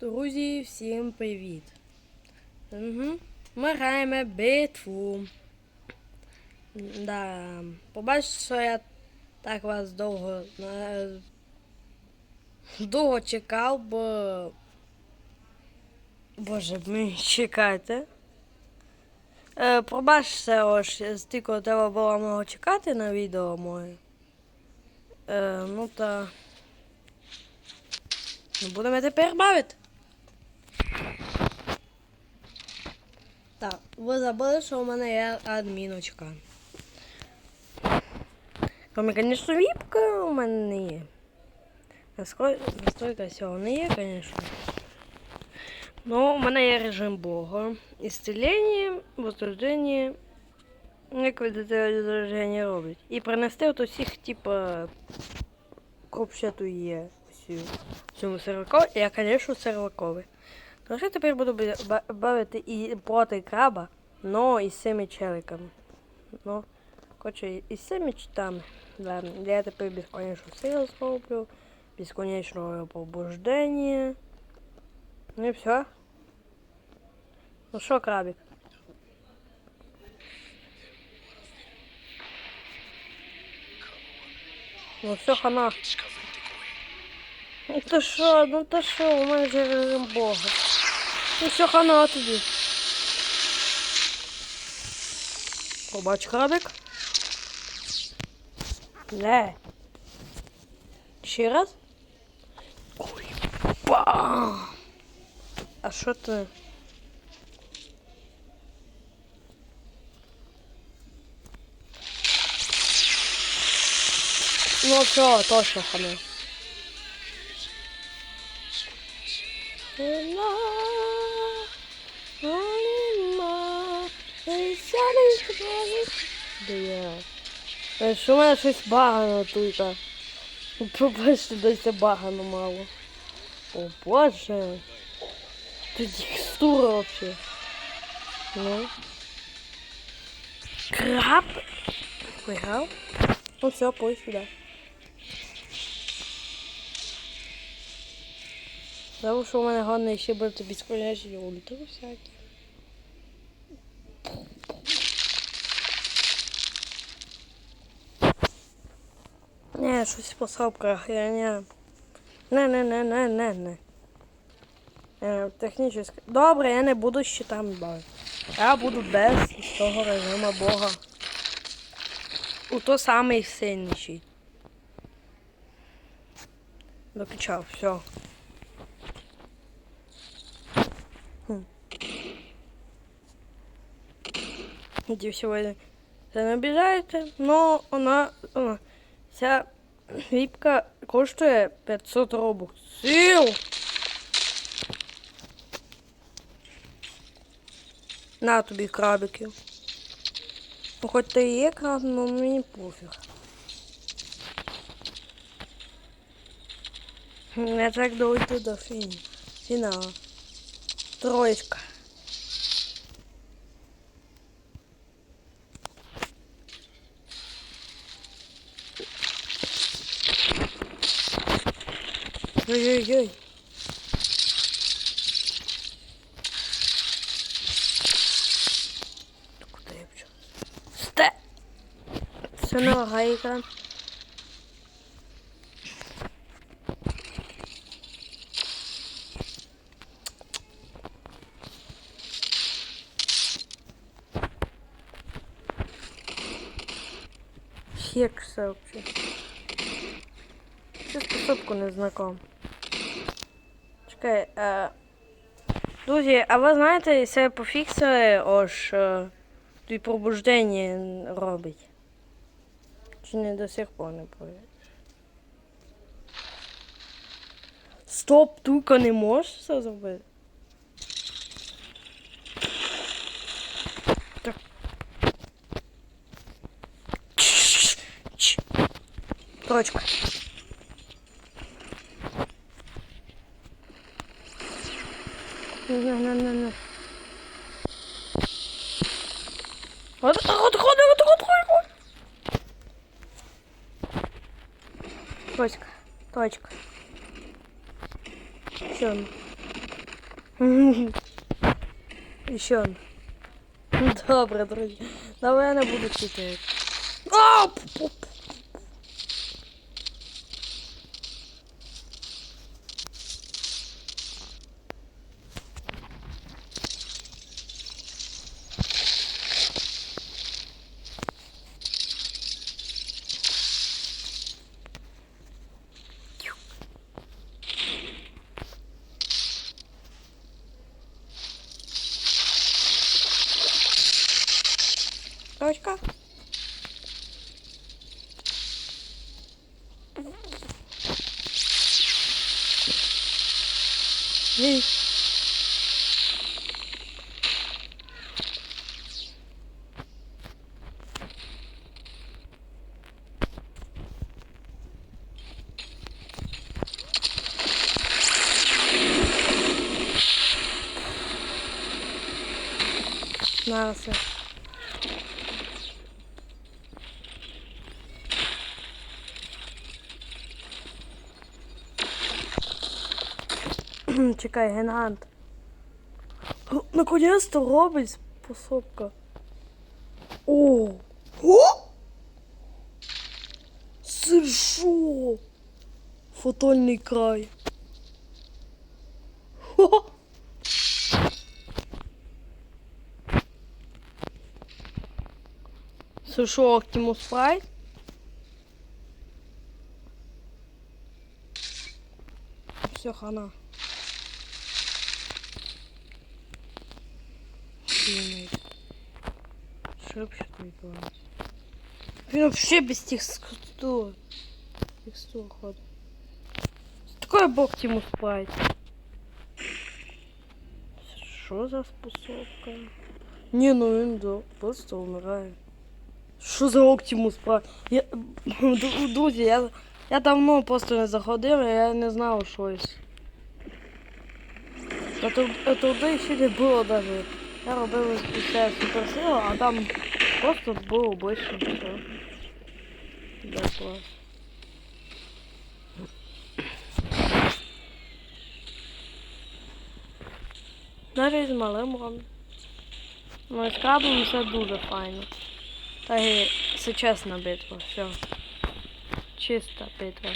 Друзі, всім привіт. Угу. Ми граємо битву. Да. Побачите, що я так вас довго е, довго чекав, бо. Боже мій, чекайте. Е, пробачте, ось стільки треба було мого чекати на відео моє. Е, ну та. Будемо тепер бавити. Так, ви забули, що у мене є адміночка. Кроме, звісно, віпка у мене не є. Настройка цього не є, звісно. Ну, у мене є режим Бога. Ісцелення, возрождення, як відрождення роблять. І принести от усіх, типа, копчату є всю. Цьому сервакові. Я, звісно, серваковий. Тож я тепер буду бавити і проти краба, но із цими челиками. Ну, коротше, із цими читами. Да, я тепер безконечно сил зроблю, безконечного побуждення. Ну і все. Ну що, крабик? Ну все, хана. Ну то що, ну то що, у мене же режим Бога. Ну все, хана тобі. Побач крабик. Не. Ще раз. Ой, ба. А що ти? Ну все, точно хана. Я? Е, Що в мене щось багано тут? Пробачте, десь багано мало. О боже. Тут текстура вообще. Ну. Краб. Виграв? Ну все, пой сюда. Тому що у мене головне ще бути безконечні ультри всякі. Не, щось по сопках, не. Не, не, не, не, не. Е, технічно. Добре, я не буду щитами бавити. Я буду без того режиму Бога. У то самий сильніший. Докачав, все. Иди сегодня. Не обіжаєте, но вона, вона ця віпка коштує 500 робоксів. На тобі крабиків. Ну, хоч ти і є краб, но мені пофіг. Я так дойду до фіні. Фіналу. Троєчка. Ой-ой-ой. Куда я пчу? Сте! Все не лагає екран. Хекса вообще. Цю не знаком. Чекай, а... Друзі, а ви знаєте, це пофіксили ось е, тут пробуждення робить? Чи не до сих пор не понял? Стоп, тука не можеш це зробити? Точка. Не, не, не, не. От, от, от, от, от, от, от. Точка, точка. Все. І що? Добре, друзі. Давай я не буду читати. А! Nossa. Чекай, генгант. Наконец-то робить способка. О! О! Це? Фотольний край. Хо! Це що, Optimus Prime? Все, хана. Блин. Что вообще творится? Він вообще без текстур. Текстур ходит. Что такое Optimus Prime? Що за способка? Не, ну він да, просто умирає. Що за Optimus Prime? Я, Ду- друзі, я, я давно просто не заходив, і я не знав щось. Та тут, а туди ще не було навіть. Я робив все суперсилу, а там просто було обично все. Да, клас. Навіть з малим ром. Ну і з крабом все дуже файно. Та і це чесна битва, все. Чиста битва.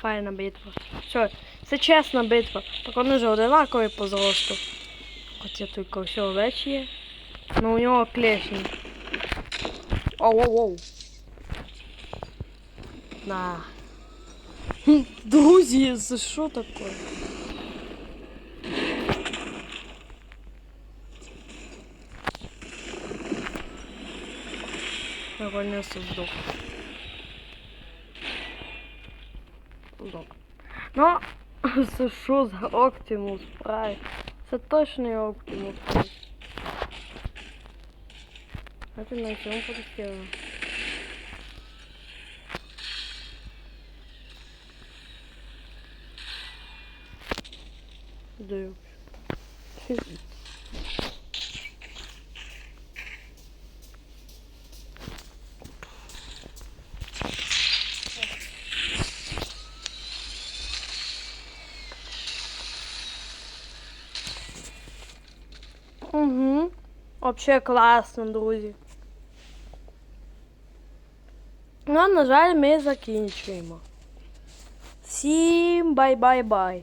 Файна битва. Все, це чесна битва. Так вони ж одинакові по зросту. Хоча тільки все овечі є. Ну у нього клешні. Оу-оу-оу. На. Хм, Друзі, це що таке? Наконец-то сдох. Сдох. Ну, це що за Optimus Prime? Це точно не Optimus Prime. А ти на цьому полетіла? Даю. Угу. Вообще класно, друзі. Ну, на жаль, ми закінчуємо. Всім бай-бай-бай.